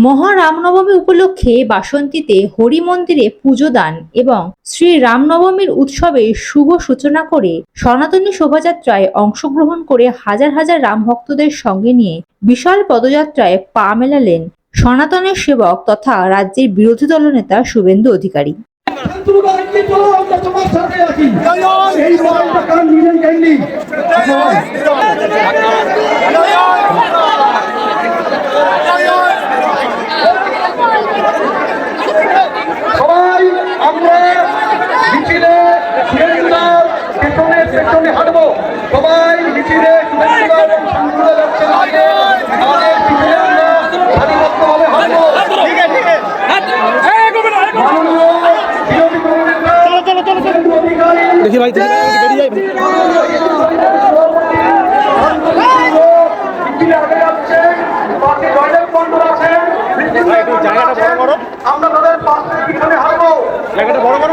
মহারামনবমী উপলক্ষে বাসন্তীতে হরি মন্দিরে পুজো দান এবং শ্রী রামনবমীর উৎসবে শুভ সূচনা করে সনাতনী শোভাযাত্রায় অংশগ্রহণ করে হাজার হাজার রাম ভক্তদের সঙ্গে নিয়ে বিশাল পদযাত্রায় পা মেলালেন সনাতনের সেবক তথা রাজ্যের বিরোধী দলনেতা শুভেন্দু অধিকারী দুর্বার কি বলো আমরা তোমার সাথে আছি এই লড়াইটা কারণ নিজের জ্ঞানী সবাই আমরা মিছিলে শুভেন্দুদার পেছনে পেছনে হাঁটবো সবাই মিছিলে শুভেন্দুদার এবং শান্তনুদা যাচ্ছে আগে তাদের পিছনে আমরা সারিবদ্ধভাবে হাঁটবো মাননীয় বিরোধী দলনেতা দেখি ভাই বেরিয়ে যাই মিছিলে পাশে পিছনে হাঁটবো।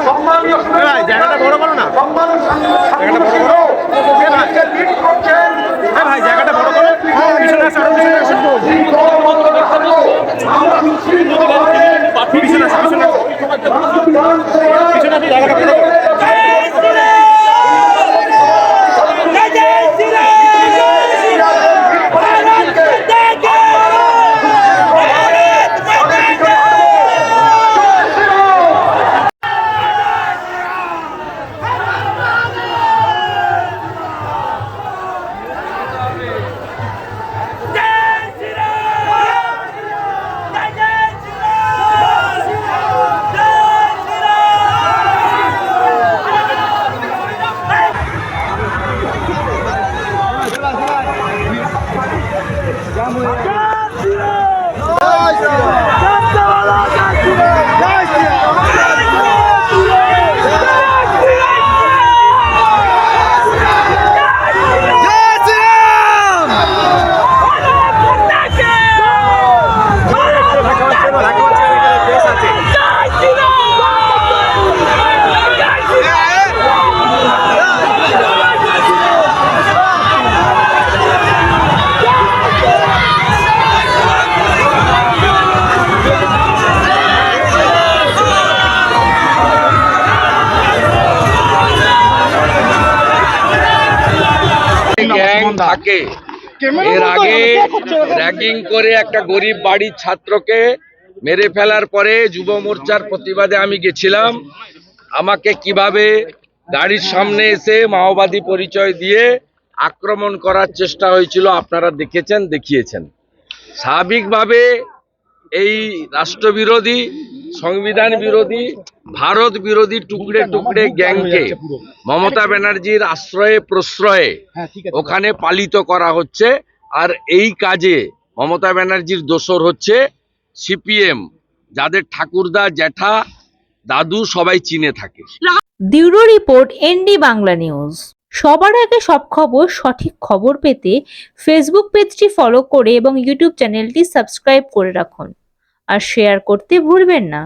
সম্মানীয় জায়গাটা বড় করো না। সম্মানীয় সাংসদ সিংহ, আজকে Kaçtılar! Kaçtılar! Kaçtılar! গ্যাং থাকে। এর আগে র্যাগিং করে একটা গরিব বাড়ির ছাত্রকে মেরে ফেলার পরে যুব মোর্চার প্রতিবাদে আমি গেছিলাম। আমাকে কীভাবে গাড়ির সামনে এসে মাওবাদী পরিচয় দিয়ে আক্রমণ করার চেষ্টা হয়েছিল আপনারা দেখেছেন দেখিয়েছেন। স্বাভাবিকভাবে এই রাষ্ট্রবিরোধী সংবিধান বিরোধী ভারত বিরোধী টুকরে টুকরে গ্যাংকে মমতা ব্যানার্জির আশ্রয়ে প্রশ্রয়ে ওখানে পালিত করা হচ্ছে। আর এই কাজে মমতা ব্যানার্জির দোসর হচ্ছে সিপিএম যাদের ঠাকুরদা জ্যাঠা দাদু সবাই চিনে থাকে। Bureau report ND Bangla news. সবার আগে সব খবর সঠিক খবর পেতে ফেসবুক পেজটি ফলো করে এবং ইউটিউব চ্যানেলটি সাবস্ক্রাইব করে রাখুন। আর শেয়ার করতে ভুলবেন না।